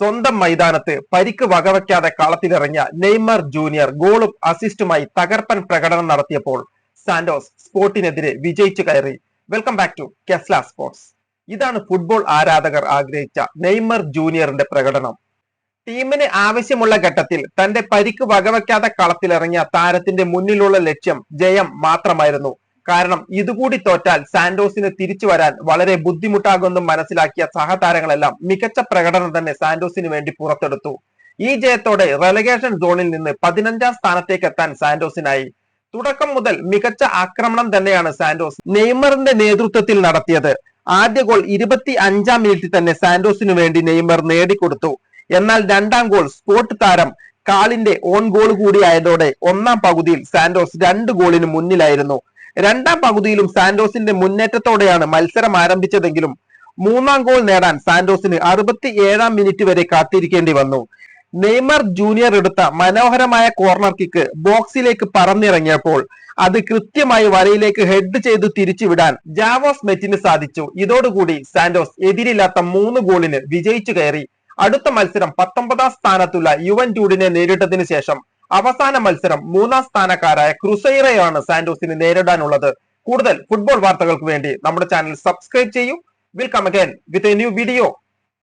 സ്വന്തം മൈതാനത്ത് പരിക്ക് വകവയ്ക്കാതെ കളത്തിലിറങ്ങിയ നെയ്മർ ജൂനിയർ ഗോളും അസിസ്റ്റുമായി തകർപ്പൻ പ്രകടനം നടത്തിയപ്പോൾ സാന്റോസ് സ്പോർട്ടിനെതിരെ വിജയിച്ചു കയറി. വെൽക്കം ബാക്ക് ടു കെസ്ല സ്പോർട്സ് ഇതാണ് ഫുട്ബോൾ ആരാധകർ ആഗ്രഹിച്ച നെയ്മർ ജൂനിയറിന്റെ പ്രകടനം. ടീമിന് ആവശ്യമുള്ള ഘട്ടത്തിൽ തന്റെ പരിക്ക് വകവയ്ക്കാതെ കളത്തിലിറങ്ങിയ താരത്തിന്റെ മുന്നിലുള്ള ലക്ഷ്യം ജയം മാത്രമായിരുന്നു. കാരണം ഇതുകൂടി തോറ്റാൽ സാന്റോസിന് തിരിച്ചു വരാൻ വളരെ ബുദ്ധിമുട്ടാകുമെന്നും മനസ്സിലാക്കിയ സഹതാരങ്ങളെല്ലാം മികച്ച പ്രകടനം തന്നെ സാന്റോസിന് വേണ്ടി പുറത്തെടുത്തു. ഈ ജയത്തോടെ റെലഗേഷൻ സോണിൽ നിന്ന് പതിനഞ്ചാം സ്ഥാനത്തേക്ക് എത്താൻ സാന്റോസിനായി തുടക്കം മുതൽ മികച്ച ആക്രമണം തന്നെയാണ് സാന്റോസ് നെയ്മറിന്റെ നേതൃത്വത്തിൽ നടത്തിയത്. ആദ്യ ഗോൾ ഇരുപത്തി അഞ്ചാം മിനിറ്റിൽ തന്നെ സാന്റോസിനു വേണ്ടി നെയ്മർ നേടിക്കൊടുത്തു. എന്നാൽ രണ്ടാം ഗോൾ സ്പോർട്ട് താരം കാളിന്റെ ഓൺ ഗോൾ കൂടിയായതോടെ ഒന്നാം പകുതിയിൽ സാന്റോസ് രണ്ട് ഗോളിന് മുന്നിലായിരുന്നു. രണ്ടാം പകുതിയിലും സാന്റോസിന്റെ മുന്നേറ്റത്തോടെയാണ് മത്സരം ആരംഭിച്ചതെങ്കിലും മൂന്നാം ഗോൾ നേടാൻ സാന്റോസിന് അറുപത്തി ഏഴാം മിനിറ്റ് വരെ കാത്തിരിക്കേണ്ടി വന്നു. നെയ്മർ ജൂനിയർ എടുത്ത മനോഹരമായ കോർണർ കിക്ക് ബോക്സിലേക്ക് പറന്നിറങ്ങിയപ്പോൾ അത് കൃത്യമായി വലയിലേക്ക് ഹെഡ് ചെയ്ത് തിരിച്ചുവിടാൻ ജാവോസ് മെറ്റിന് സാധിച്ചു. ഇതോടുകൂടി സാന്റോസ് എതിരില്ലാത്ത മൂന്ന് ഗോളിന് വിജയിച്ചു കയറി. അടുത്ത മത്സരം പത്തൊമ്പതാം സ്ഥാനത്തുള്ള യുവൻ ടൂഡിനെ നേരിട്ടതിനു ശേഷം അവസാന മത്സരം മൂന്നാം സ്ഥാനക്കാരായ ക്രുസൈറയാണ് സാന്റോസിന് നേരിടാനുള്ളത്. കൂടുതൽ ഫുട്ബോൾ വാർത്തകൾക്ക് വേണ്ടി നമ്മുടെ ചാനൽ സബ്സ്ക്രൈബ് ചെയ്യൂ. Will come again with a new video